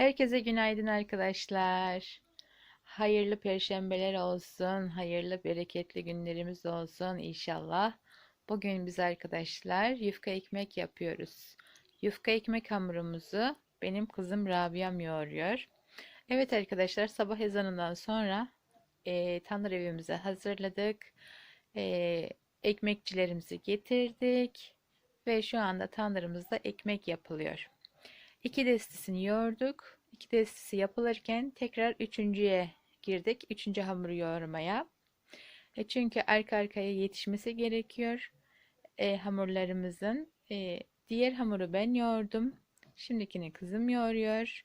Herkese günaydın arkadaşlar. Hayırlı perşembeler olsun. Hayırlı bereketli günlerimiz olsun inşallah. Bugün biz arkadaşlar yufka ekmek yapıyoruz. Yufka ekmek hamurumuzu benim kızım Rabia'm yoğuruyor. Evet arkadaşlar sabah ezanından sonra e, tandır evimize hazırladık. E, ekmekçilerimizi getirdik. Ve şu anda tandırımızda ekmek yapılıyor. İki destisini yoğurduk. İki destisi yapılırken tekrar üçüncüye girdik. Üçüncü hamuru yoğurmaya. E çünkü arka arkaya yetişmesi gerekiyor. E, hamurlarımızın. E, diğer hamuru ben yoğurdum. Şimdikini kızım yoğuruyor.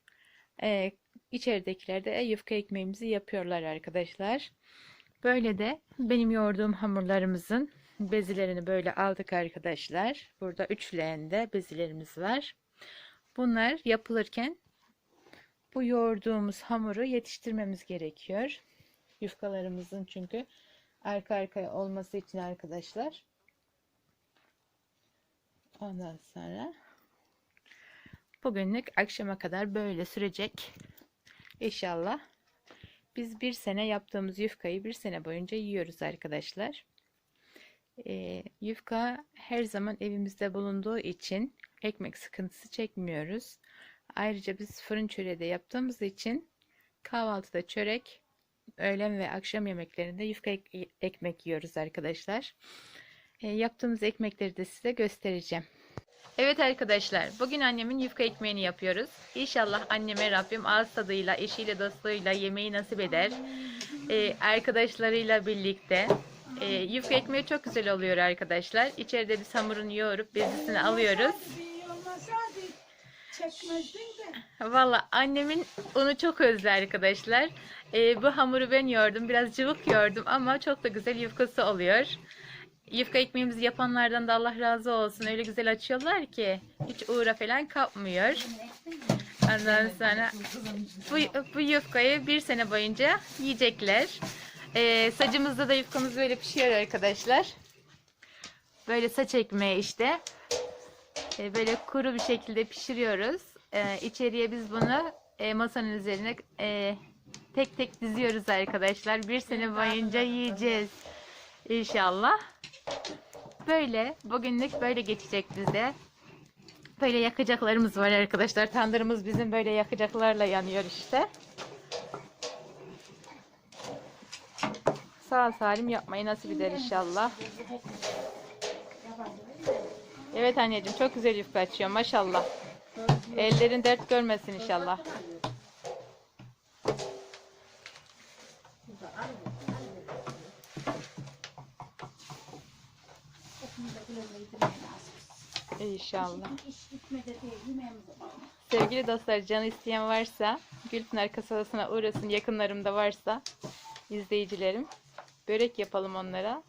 E, içeridekiler de yufka ekmeğimizi yapıyorlar arkadaşlar. Böyle de benim yoğurduğum hamurlarımızın bezilerini böyle aldık arkadaşlar. Burada üçleğende bezilerimiz var. Bunlar yapılırken bu yoğurduğumuz hamuru yetiştirmemiz gerekiyor. Yufkalarımızın çünkü arka arkaya olması için arkadaşlar. Ondan sonra bugünlük akşama kadar böyle sürecek. İnşallah. Biz bir sene yaptığımız yufkayı bir sene boyunca yiyoruz arkadaşlar. Ee, yufka her zaman evimizde bulunduğu için ekmek sıkıntısı çekmiyoruz. Ayrıca biz fırın çöreği de yaptığımız için kahvaltıda çörek, öğlen ve akşam yemeklerinde yufka ek ekmek yiyoruz arkadaşlar. E, yaptığımız ekmekleri de size göstereceğim. Evet arkadaşlar, bugün annemin yufka ekmeğini yapıyoruz. İnşallah anneme Rabbim ağız tadıyla, eşiyle, dostluğuyla yemeği nasip eder. E, arkadaşlarıyla birlikte. E, yufka ekmeği çok güzel oluyor arkadaşlar. İçeride biz hamurunu yoğurup bezisini alıyoruz. Valla annemin unu çok özlü arkadaşlar. Ee, bu hamuru ben yoğurdum. Biraz cıvık yoğurdum ama çok da güzel yufkası oluyor. Yufka ekmeğimizi yapanlardan da Allah razı olsun. Öyle güzel açıyorlar ki hiç uğra falan kapmıyor. Ondan sonra bu, bu yufkayı bir sene boyunca yiyecekler. Ee, sacımızda da yufkamız böyle pişiyor arkadaşlar. Böyle saç ekmeği işte. Ee, böyle kuru bir şekilde pişiriyoruz. Ee, içeriye biz bunu e, masanın üzerine e, tek tek diziyoruz arkadaşlar. Bir sene boyunca yiyeceğiz. İnşallah. Böyle bugünlük böyle geçecek bize. Böyle yakacaklarımız var arkadaşlar. Tandırımız bizim böyle yakacaklarla yanıyor işte. Sağ salim yapmayı nasip eder inşallah. Evet anneciğim çok güzel yufka açıyor maşallah. Ellerin dert görmesin inşallah. İnşallah. Sevgili dostlar canı isteyen varsa Gülpınar kasabasına uğrasın yakınlarımda varsa izleyicilerim börek yapalım onlara.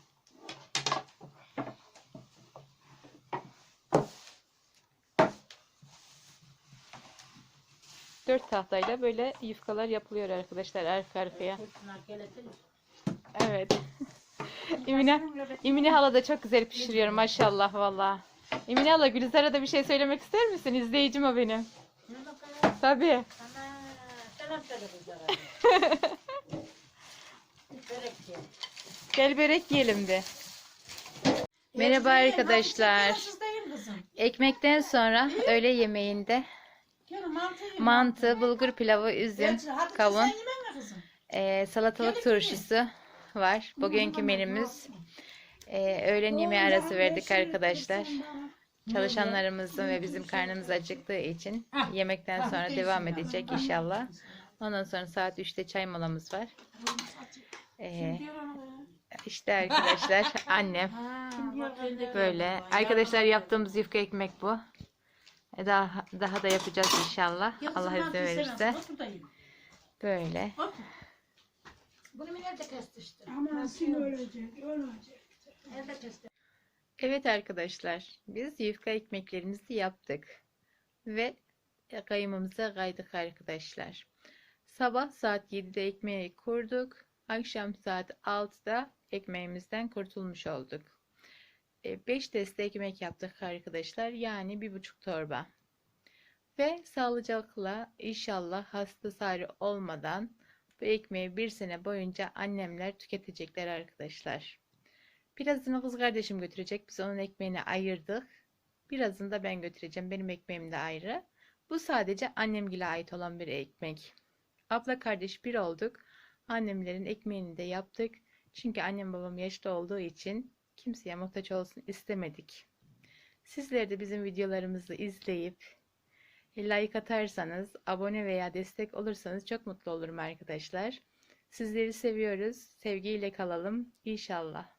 Dört tahtayla böyle yufkalar yapılıyor arkadaşlar arka arkaya. Evet. İmine, İmine hala da çok güzel pişiriyor maşallah valla. İmine hala Gülizar'a da bir şey söylemek ister misin? İzleyicim o benim. Tabii. Selam söyle kızlara. Börek ye. Gel börek yiyelim de. Merhaba arkadaşlar. Ekmekten sonra öğle yemeğinde mantı bulgur pilavı, üzüm, kavun, e, salatalık turşusu var. Bugünkü menümüz e, öğlen yemeği arası verdik arkadaşlar. Çalışanlarımızın ve bizim karnımız acıktığı için yemekten sonra devam edecek inşallah. Ondan sonra saat 3'te çay molamız var. E, işte arkadaşlar annem böyle. Arkadaşlar yaptığımız yufka ekmek bu. E, Daha daha da yapacağız inşallah. Allah izin verirse. Böyle. Bunu nerede kesti ölecek, ölecek. Nerede kesti? Evet arkadaşlar, biz yufka ekmeklerimizi yaptık ve kayımımıza kaydık arkadaşlar. Sabah saat 7'de ekmeği kurduk, akşam saat 6'da ekmeğimizden kurtulmuş olduk. 5 testi ekmek yaptık arkadaşlar, yani bir buçuk torba. Ve sağlıcakla inşallah hasta sarı olmadan bu ekmeği bir sene boyunca annemler tüketecekler arkadaşlar. Birazını kız kardeşim götürecek. Biz onun ekmeğini ayırdık. Birazını da ben götüreceğim. Benim ekmeğim de ayrı. Bu sadece annemgile ait olan bir ekmek. Abla kardeş bir olduk. Annemlerin ekmeğini de yaptık. Çünkü annem babam yaşlı olduğu için kimseye muhtaç olsun istemedik. Sizler de bizim videolarımızı izleyip like atarsanız, abone veya destek olursanız çok mutlu olurum arkadaşlar. Sizleri seviyoruz. Sevgiyle kalalım. İnşallah.